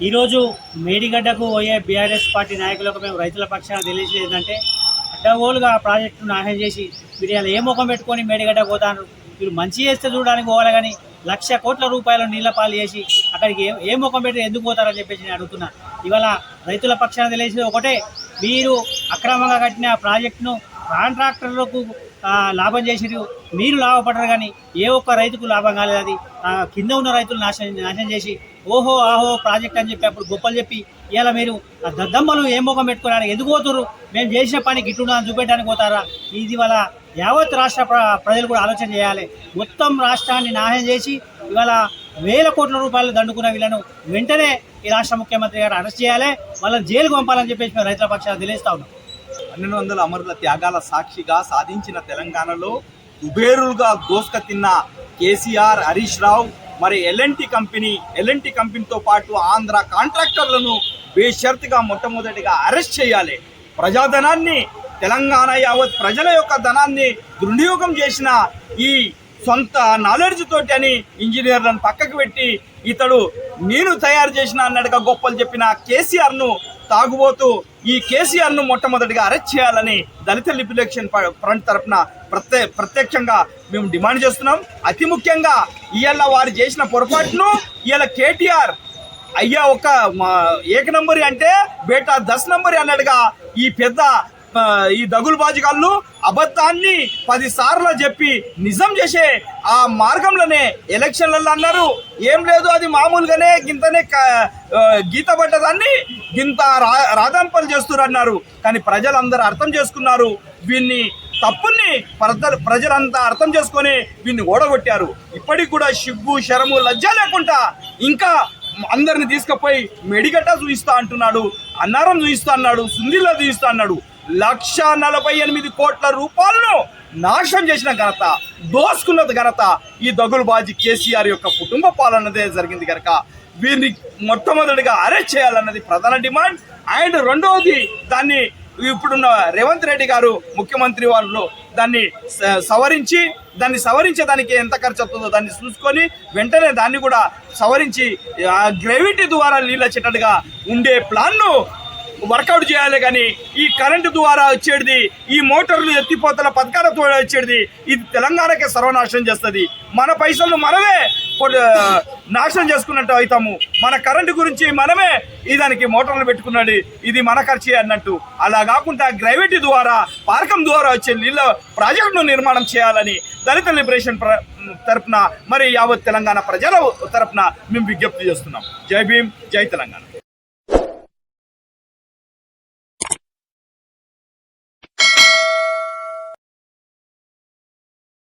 ఈరోజు మేడిగడ్డకు పోయే BRS party నాయకులకు మేము రైతుల పక్షాన తెలియజేది ఏంటంటే అడ్డగోలుగా ఆ ప్రాజెక్టును నాశనం చేసి మీరు ఇలా ఏ ముఖం పెట్టుకొని మేడిగడ్డ పోతాను మీరు మంచి చేస్తే చూడడానికి పోవాలి కానీ లక్ష కోట్ల రూపాయలు నీళ్ళ పాలు చేసి అక్కడికి ఏ ఏ ముఖం పెట్టి ఎందుకు పోతారని చెప్పేసి నేను అడుగుతున్నా. ఇవాళ రైతుల పక్షాన తెలిసేది ఒకటే మీరు అక్రమంగా కట్టిన ఆ ప్రాజెక్టును కాంట్రాక్టర్లకు లాభం చేసిరు మీరు లాభపడరు కానీ ఏ ఒక్క రైతుకు లాభం కాలేదు అది. కింద ఉన్న రైతులు నాశనం నాశనం చేసి ఓహో ఆహో ప్రాజెక్ట్ అని చెప్పి అప్పుడు గొప్పలు చెప్పి ఇలా మీరు ఆ దద్దమ్మలు ఏ ముఖం పెట్టుకున్నారు? ఎందుకు పోతున్నారు మేము చేసిన పని గిట్టున్నా చూపెట్టడానికి పోతారా? ఇది వల్ల యావత్ రాష్ట్ర ప్రజలు కూడా ఆలోచన చేయాలి. మొత్తం రాష్ట్రాన్ని నాశనం చేసి ఇవాళ వేల కోట్ల రూపాయలు దండుకున్న వీళ్ళను వెంటనే ఈ రాష్ట్ర ముఖ్యమంత్రి గారు అరెస్ట్ చేయాలి. వాళ్ళని జైలుకు పంపాలని చెప్పేసి మేము రైతుల పక్షాలు తెలియజేస్తా ఉన్నాం. పన్నెండు వందల అమరుల త్యాగాల సాక్షిగా సాధించిన తెలంగాణలో కుబేరులుగా దోసుక తిన్న కేసీఆర్ హరీష్ రావు మరి ఎల్ఎన్టీ కంపెనీ ఎల్ఎన్టీ కంపెనీతో పాటు ఆంధ్ర కాంట్రాక్టర్లను బేషరతుగా మొట్టమొదటిగా అరెస్ట్ చేయాలి. ప్రజాధనాన్ని తెలంగాణ యావత్ ప్రజల యొక్క ధనాన్ని దుర్వినియోగం చేసిన ఈ సొంత నాలెడ్జ్ తోటి అని ఇంజనీర్లను పక్కకు పెట్టి ఇతడు నేను తయారు చేసిన అన్నట్టుగా గొప్పలు చెప్పిన కేసీఆర్ను తాగుబోతూ ఈ కేసీఆర్ను మొట్టమొదటిగా అరెస్ట్ చేయాలని దళిత లిబరేషన్ ప- ఫ్రంట్ తరఫున ప్రత్యే ప్రత్యక్షంగా మేము డిమాండ్ చేస్తున్నాం. అతి ముఖ్యంగా ఇవాళ వారు చేసిన పొరపాటును ఇవాళ కేటీఆర్ అయ్యా ఒక ఏక నంబరి అంటే బేటా దశ నంబరి అన్నట్టుగా ఈ పెద్ద ఈ దగులు బాజిగాళ్ళు అబద్ధాన్ని పది సార్లు చెప్పి నిజం చేసే ఆ మార్గంలోనే ఎలక్షన్లలో అన్నారు. ఏం లేదు అది మామూలుగానే గింతనే క- గీత పడ్డదాన్ని గింత రా రాధాంపలు చేస్తున్నారు అన్నారు కానీ ప్రజలందరూ అర్థం చేసుకున్నారు. వీన్ని తప్పుని ప్రజలంతా అర్థం చేసుకొని వీన్ని ఓడగొట్టారు. ఇప్పటికి కూడా సిగ్గు శరము లజ్జ లేకుండా ఇంకా అందరిని తీసుకుపోయి మెడిగట్ట చూయిస్తా అంటున్నాడు అన్నారం చూయిస్తా అన్నాడు సుందిలో చూయిస్తా అన్నాడు. లక్ష నలభై ఎనిమిది కోట్ల రూపాయలను నాశనం చేసిన ఘనత దోసుకున్నది ఘనత ఈ దగులుబాజీ కేసీఆర్ యొక్క కుటుంబ పాలనదే జరిగింది కనుక వీరిని మొట్టమొదటిగా అరెస్ట్ చేయాలన్నది ప్రధాన డిమాండ్. అండ్ రెండవది దాన్ని ఇప్పుడున్న రేవంత్ రెడ్డి గారు ముఖ్యమంత్రి వాళ్ళు దాన్ని సవరించి దాన్ని సవరించేదానికి ఎంత ఖర్చు అవుతుందో దాన్ని చూసుకొని వెంటనే దాన్ని కూడా సవరించి ఆ గ్రావిటీ ద్వారా నీళ్ళ చెట్టగా ఉండే ప్లాన్ను వర్కౌట్ చేయాలి కానీ ఈ కరెంటు ద్వారా వచ్చేది ఈ మోటార్లు ఎత్తిపోతల పథకాల ద్వారా వచ్చేది ఇది తెలంగాణకే సర్వనాశనం చేస్తుంది. మన పైసలు మనమే నాశనం చేసుకున్నట్టు అవుతాము. మన కరెంటు గురించి మనమే దానికి మోటార్లు పెట్టుకున్నాడు ఇది మన ఖర్చే అన్నట్టు. అలా కాకుండా గ్రావిటీ ద్వారా పార్కం ద్వారా వచ్చే నీళ్ళ ప్రాజెక్టును నిర్మాణం చేయాలని దళిత లిబరేషన్ తరఫున తరపున మరి యావత్ తెలంగాణ ప్రజల తరపున మేము విజ్ఞప్తి చేస్తున్నాం. జై భీమ్ జై తెలంగాణ.